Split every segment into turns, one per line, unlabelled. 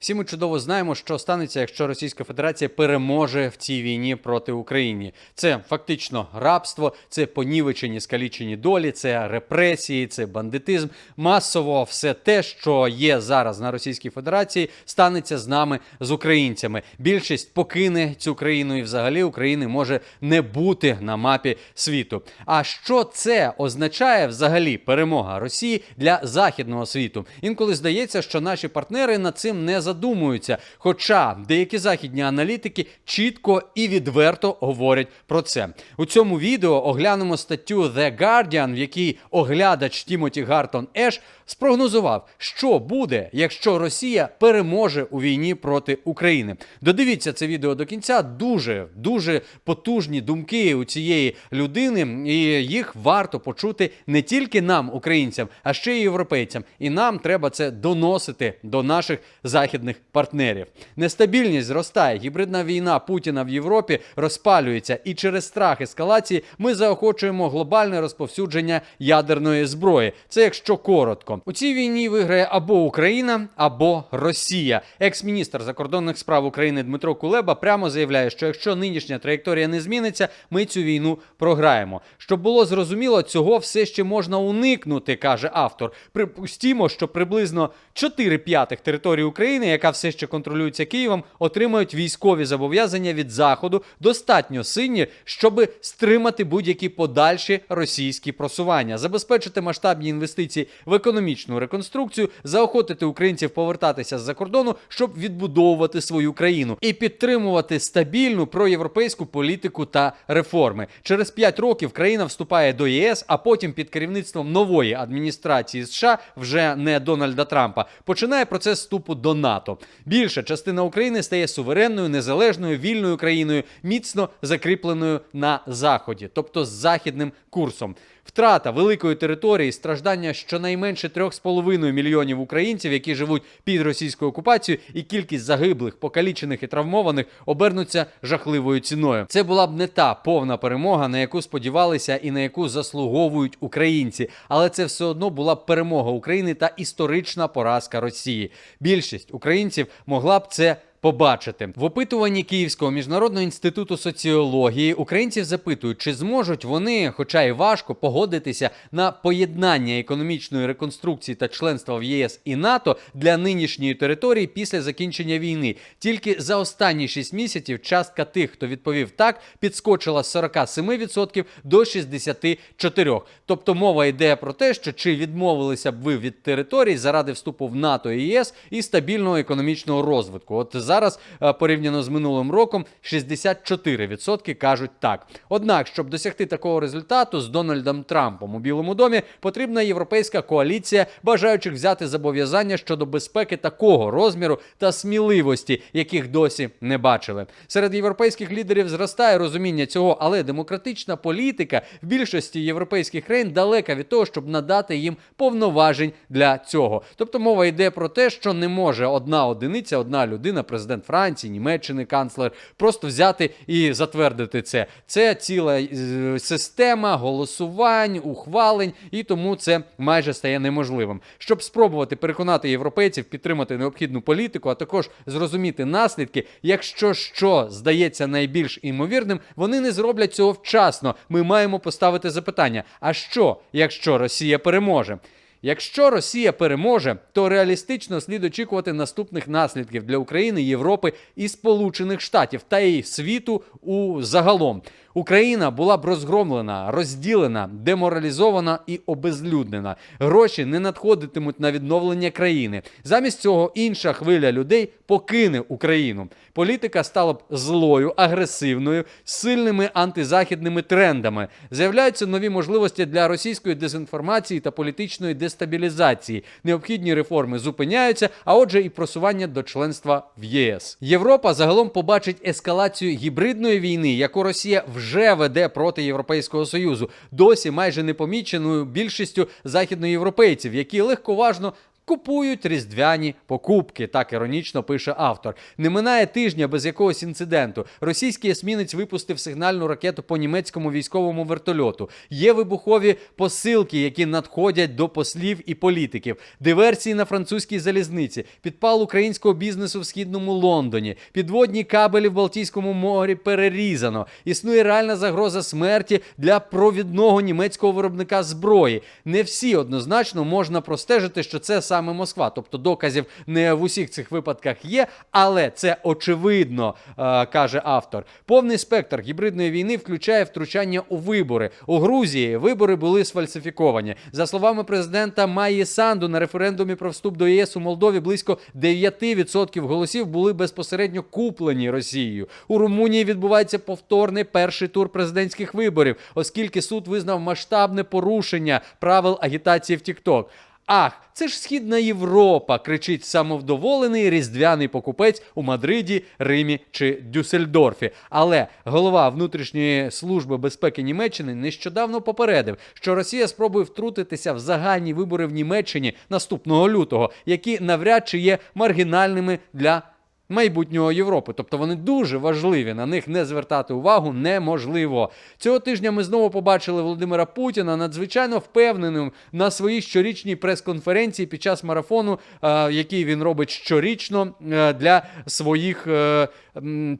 Всі ми чудово знаємо, що станеться, якщо Російська Федерація переможе в цій війні проти України. Це фактично рабство, це понівечені, скалічені долі, це репресії, це бандитизм. Масово все те, що є зараз на Російській Федерації, станеться з нами, з українцями. Більшість покине цю країну, і взагалі України може не бути на мапі світу. А що це означає взагалі перемога Росії для західного світу? Інколи здається, що наші партнери над цим не задумуються. Хоча деякі західні аналітики чітко і відверто говорять про це. У цьому відео оглянемо статтю The Guardian, в якій оглядач Тімоті Гартон Еш спрогнозував, що буде, якщо Росія переможе у війні проти України. Додивіться це відео до кінця. Дуже дуже потужні думки у цієї людини, і їх варто почути не тільки нам, українцям, а ще й європейцям. І нам треба це доносити до наших західних партнерів. Нестабільність зростає. Гібридна війна Путіна в Європі розпалюється, і через страх ескалації ми заохочуємо глобальне розповсюдження ядерної зброї. Це якщо коротко. У цій війні виграє або Україна, або Росія. Екс-міністр закордонних справ України Дмитро Кулеба прямо заявляє, що якщо нинішня траєкторія не зміниться, ми цю війну програємо. Щоб було зрозуміло, цього все ще можна уникнути, каже автор. Припустімо, що приблизно 4 п'ятих території України, яка все ще контролюється Києвом, отримають військові зобов'язання від заходу достатньо сильні, щоб стримати будь-які подальші російські просування, забезпечити масштабні інвестиції в економічну реконструкцію, заохотити українців повертатися з-за кордону, щоб відбудовувати свою країну і підтримувати стабільну проєвропейську політику та реформи. Через 5 років країна вступає до ЄС, а потім під керівництвом нової адміністрації США, вже не Дональда Трампа, починає процес вступу до НАТО. Більша частина України стає суверенною, незалежною, вільною країною, міцно закріпленою на заході, тобто з західним курсом. Втрата великої території, страждання щонайменше 3,5 мільйонів українців, які живуть під російською окупацією, і кількість загиблих, покалічених і травмованих обернуться жахливою ціною. Це була б не та повна перемога, на яку сподівалися і на яку заслуговують українці, але це все одно була б перемога України та історична поразка Росії. Більшість українців могла б це побачити в опитуванні Київського міжнародного інституту соціології українців запитують, чи зможуть вони, хоча й важко, погодитися на поєднання економічної реконструкції та членства в ЄС і НАТО для нинішньої території після закінчення війни. Тільки за останні 6 місяців частка тих, хто відповів так, підскочила з 47% до 64%. Тобто мова йде про те, що чи відмовилися б ви від територій заради вступу в НАТО і ЄС і стабільного економічного розвитку. От зараз е, порівняно з минулим роком 64% кажуть так. Однак, щоб досягти такого результату з Дональдом Трампом у Білому домі, потрібна європейська коаліція, бажаючих взяти зобов'язання щодо безпеки такого розміру та сміливості, яких досі не бачили. Серед європейських лідерів зростає розуміння цього, але демократична політика в більшості європейських країн далека від того, щоб надати їм повноважень для цього. Тобто мова йде про те, що не може одна одиниця, одна людина, президент Франції, Німеччини, канцлер, просто взяти і затвердити це. Це ціла е, система голосувань, ухвалень, і тому це майже стає неможливим. Щоб спробувати переконати європейців підтримати необхідну політику, а також зрозуміти наслідки, якщо що здається найбільш імовірним, вони не зроблять цього вчасно. Ми маємо поставити запитання: а що, якщо Росія переможе? Якщо Росія переможе, то реалістично слід очікувати наступних наслідків для України, Європи і Сполучених Штатів та й світу у загалом. Україна була б розгромлена, розділена, деморалізована і обезлюднена. Гроші не надходитимуть на відновлення країни. Замість цього інша хвиля людей покине Україну. Політика стала б злою, агресивною, сильними антизахідними трендами. З'являються нові можливості для російської дезінформації та політичної дестабілізації. Необхідні реформи зупиняються, а отже, і просування до членства в єС. Європа загалом побачить ескалацію гібридної війни, яку Росія вже веде проти Європейського союзу, досі майже непоміченою більшістю західноєвропейців, які легковажно купують різдвяні покупки. Так іронічно пише автор. Не минає тижня без якогось інциденту. Російський есмінець випустив сигнальну ракету по німецькому військовому вертольоту. Є вибухові посилки, які надходять до послів і політиків, диверсії на французькій залізниці, підпал українського бізнесу в східному Лондоні, підводні кабелі в Балтійському морі перерізано. Існує реальна загроза смерті для провідного німецького виробника зброї. Не всі однозначно можна простежити, що це саме Москва. Тобто доказів не в усіх цих випадках є, але це очевидно, е, каже автор. Повний спектр гібридної війни включає втручання у вибори. У Грузії вибори були сфальсифіковані. За словами президента Майї Санду, на референдумі про вступ до ЄС у Молдові близько 9% голосів були безпосередньо куплені Росією. У Румунії відбувається повторний перший тур президентських виборів, оскільки суд визнав масштабне порушення правил агітації в TikTok. Ах, це ж Східна Європа, кричить самовдоволений різдвяний покупець у Мадриді, Римі чи Дюссельдорфі. Але голова внутрішньої служби безпеки Німеччини нещодавно попередив, що Росія спробує втрутитися в загальні вибори в Німеччині наступного лютого, які навряд чи є маргінальними для майбутнього Європи. Тобто вони дуже важливі. На них не звертати увагу неможливо. Цього тижня ми знову побачили Володимира Путіна надзвичайно впевненим на своїй щорічній прес-конференції під час марафону, е, який він робить щорічно е, для своїх е,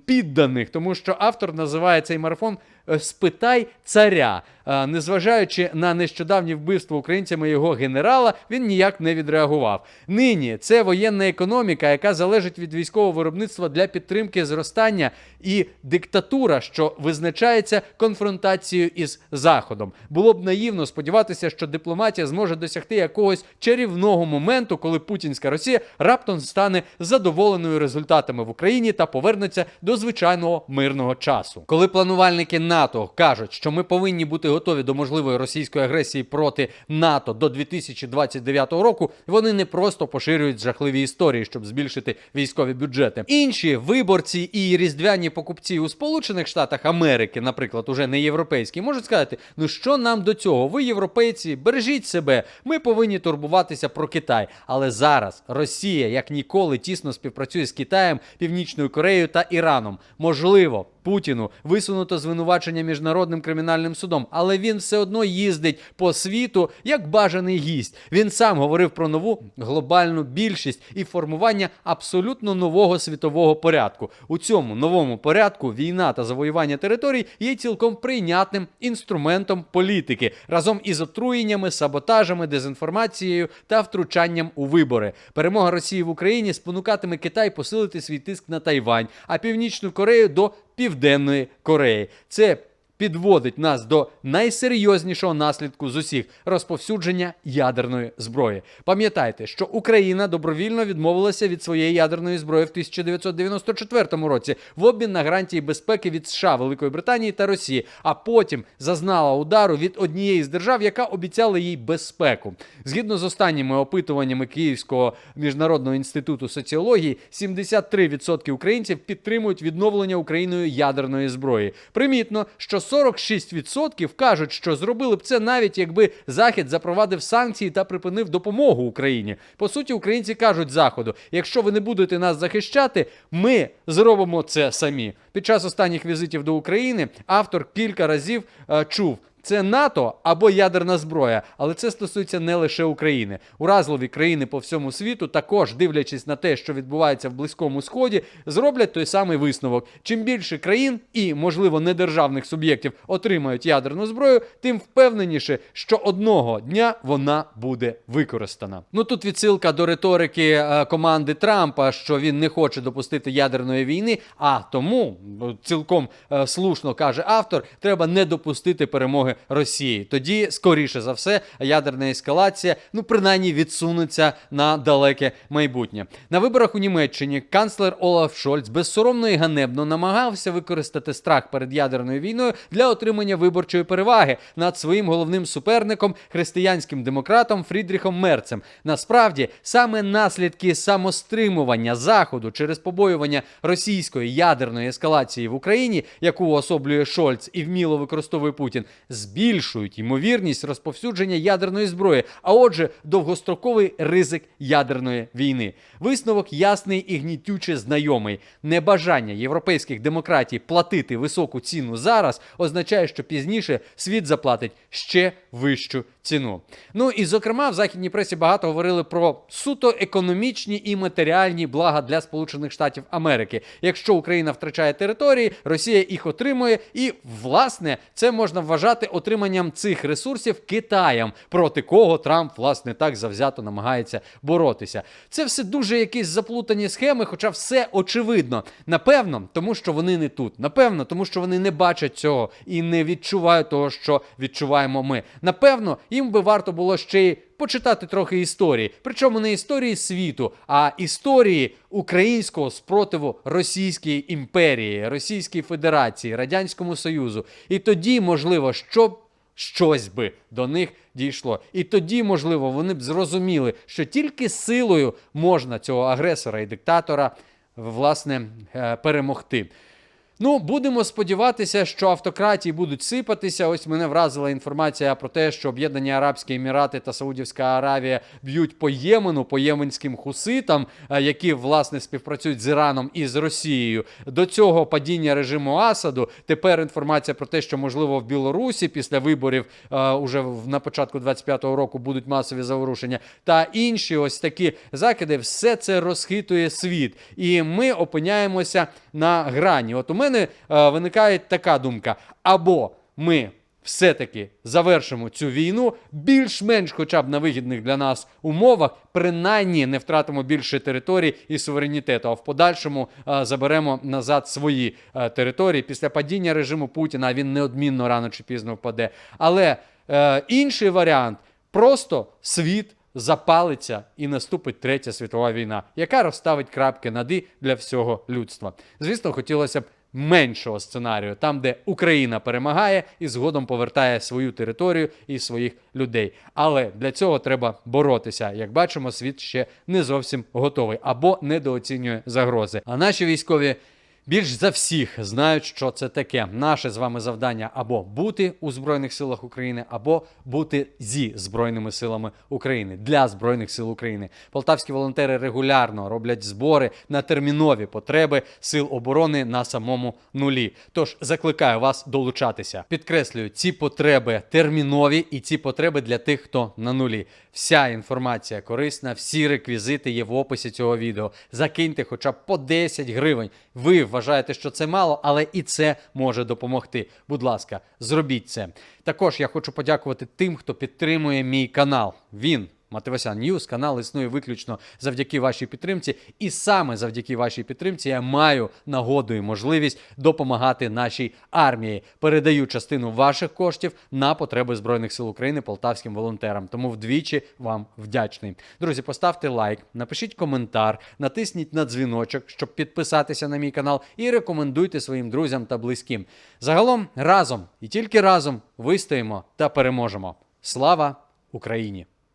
підданих, тому що автор називає цей марафон Спитай царя. Е, Незважаючи на нещодавнє вбивство українцями його генерала, він ніяк не відреагував. Нині це воєнна економіка, яка залежить від військового виробництва для підтримки зростання і диктатура, що визначається конфронтацією із Заходом. Було б наївно сподіватися, що дипломатія зможе досягти якогось чарівного моменту, коли путінська Росія раптом стане задоволеною результатами в Україні та повернеться до звичайного мирного часу. Коли планувальники НАТО кажуть, що ми повинні бути готові до можливої російської агресії проти НАТО до 2029 року, вони не просто поширюють жахливі історії, щоб збільшити військові бюджети. Інші виборці і різдвяні покупці у Сполучених Штатах Америки, наприклад, уже не європейські, можуть сказати: ну що нам до цього? Ви європейці, бережіть себе. Ми повинні турбуватися про Китай. Але зараз Росія як ніколи тісно співпрацює з Китаєм, Північною Кореєю та Іраном. Можливо, Путіну висунуто звинувачення міжнародним кримінальним судом, але він все одно їздить по світу як бажаний гість. Він сам говорив про нову глобальну більшість і формування абсолютно нового світового порядку. У цьому новому порядку війна та завоювання територій є цілком прийнятним інструментом політики разом із отруєннями, саботажами, дезінформацією та втручанням у вибори. Перемога Росії в Україні спонукатиме Китай посилити свій тиск на Тайвань, а Північну Корею до Південної Кореї. Це підводить нас до найсерйознішого наслідку з усіх розповсюдження ядерної зброї. Пам'ятайте, що Україна добровільно відмовилася від своєї ядерної зброї в 1994 році в обмін на гарантії безпеки від США, Великої Британії та Росії, а потім зазнала удару від однієї з держав, яка обіцяла їй безпеку. Згідно з останніми опитуваннями Київського міжнародного інституту соціології, 73% українців підтримують відновлення Україною ядерної зброї. Примітно, що 46% кажуть, що зробили б це навіть якби Захід запровадив санкції та припинив допомогу Україні. По суті, українці кажуть Заходу: якщо ви не будете нас захищати, ми зробимо це самі. Під час останніх візитів до України автор кілька разів е, чув. Це НАТО або ядерна зброя, але це стосується не лише України. Уразливі країни по всьому світу, також дивлячись на те, що відбувається в близькому сході, зроблять той самий висновок. Чим більше країн і, можливо, недержавних суб'єктів отримають ядерну зброю, тим впевненіше, що одного дня вона буде використана. Ну тут відсилка до риторики е, команди Трампа, що він не хоче допустити ядерної війни. А тому цілком е, слушно каже автор, треба не допустити перемоги Росії. Тоді, скоріше за все, ядерна ескалація, ну принаймні відсунеться на далеке майбутнє. На виборах у Німеччині канцлер Олаф Шольц безсоромно і ганебно намагався використати страх перед ядерною війною для отримання виборчої переваги над своїм головним суперником, християнським демократом Фрідріхом Мерцем. Насправді, саме наслідки самостримування заходу через побоювання російської ядерної ескалації в Україні, яку уособлює Шольц і вміло використовує Путін, збільшують ймовірність розповсюдження ядерної зброї, а отже, довгостроковий ризик ядерної війни. Висновок ясний і гнітюче знайомий. Небажання європейських демократій платити високу ціну зараз означає, що пізніше світ заплатить ще вищу ціну. Ну і зокрема, в західній пресі багато говорили про суто економічні і матеріальні блага для Сполучених Штатів Америки. Якщо Україна втрачає території, Росія їх отримує, і власне це можна вважати отриманням цих ресурсів Китаєм, проти кого Трамп власне так завзято намагається боротися. Це все дуже якісь заплутані схеми, хоча все очевидно. Напевно, тому що вони не тут. Напевно, тому що вони не бачать цього і не відчувають того, що відчуваємо ми. Напевно, їм би варто було ще й почитати трохи історії. Причому не історії світу, а історії українського спротиву Російській імперії, Російській Федерації, Радянському Союзу. І тоді, можливо, щоб щось би до них дійшло. І тоді, можливо, вони б зрозуміли, що тільки силою можна цього агресора і диктатора власне е, перемогти. Ну, будемо сподіватися, що автократії будуть сипатися. Ось мене вразила інформація про те, що Об'єднані Арабські Емірати та Саудівська Аравія б'ють по Ємену, по єменським хуситам, е, які власне співпрацюють з Іраном і з Росією. До цього падіння режиму Асаду. Тепер інформація про те, що можливо в Білорусі після виборів е, уже на початку 25-го року будуть масові заворушення, та інші ось такі закиди. Все це розхитує світ, і ми опиняємося на грані. От у мене е, виникає така думка: або ми. Все-таки завершимо цю війну більш-менш, хоча б на вигідних для нас умовах, принаймні не втратимо більше територій і суверенітету, а в подальшому е, заберемо назад свої е, території. Після падіння режиму Путіна він неодмінно рано чи пізно впаде. Але е, інший варіант просто світ запалиться і наступить третя світова війна, яка розставить крапки над «і» для всього людства. Звісно, хотілося б меншого сценарію, там, де Україна перемагає і згодом повертає свою територію і своїх людей. Але для цього треба боротися. Як бачимо, світ ще не зовсім готовий або недооцінює загрози. А наші військові. Більш за всіх знають, що це таке. Наше з вами завдання або бути у Збройних силах України, або бути зі Збройними силами України для Збройних сил України. Полтавські волонтери регулярно роблять збори на термінові потреби сил оборони на самому нулі. Тож закликаю вас долучатися. Підкреслюю, ці потреби термінові і ці потреби для тих, хто на нулі. Вся інформація корисна, всі реквізити є в описі цього відео. Закиньте хоча б по 10 гривень. Ви вважаєте, що це мало, але і це може допомогти. Будь ласка, зробіть це. Також я хочу подякувати тим, хто підтримує мій канал. Він. Мативасян Ньюс канал існує виключно завдяки вашій підтримці, і саме завдяки вашій підтримці я маю нагоду і можливість допомагати нашій армії. Передаю частину ваших коштів на потреби збройних сил України полтавським волонтерам. Тому вдвічі вам вдячний. Друзі, поставте лайк, напишіть коментар, натисніть на дзвіночок, щоб підписатися на мій канал, і рекомендуйте своїм друзям та близьким. Загалом разом і тільки разом вистоїмо та переможемо. Слава Україні!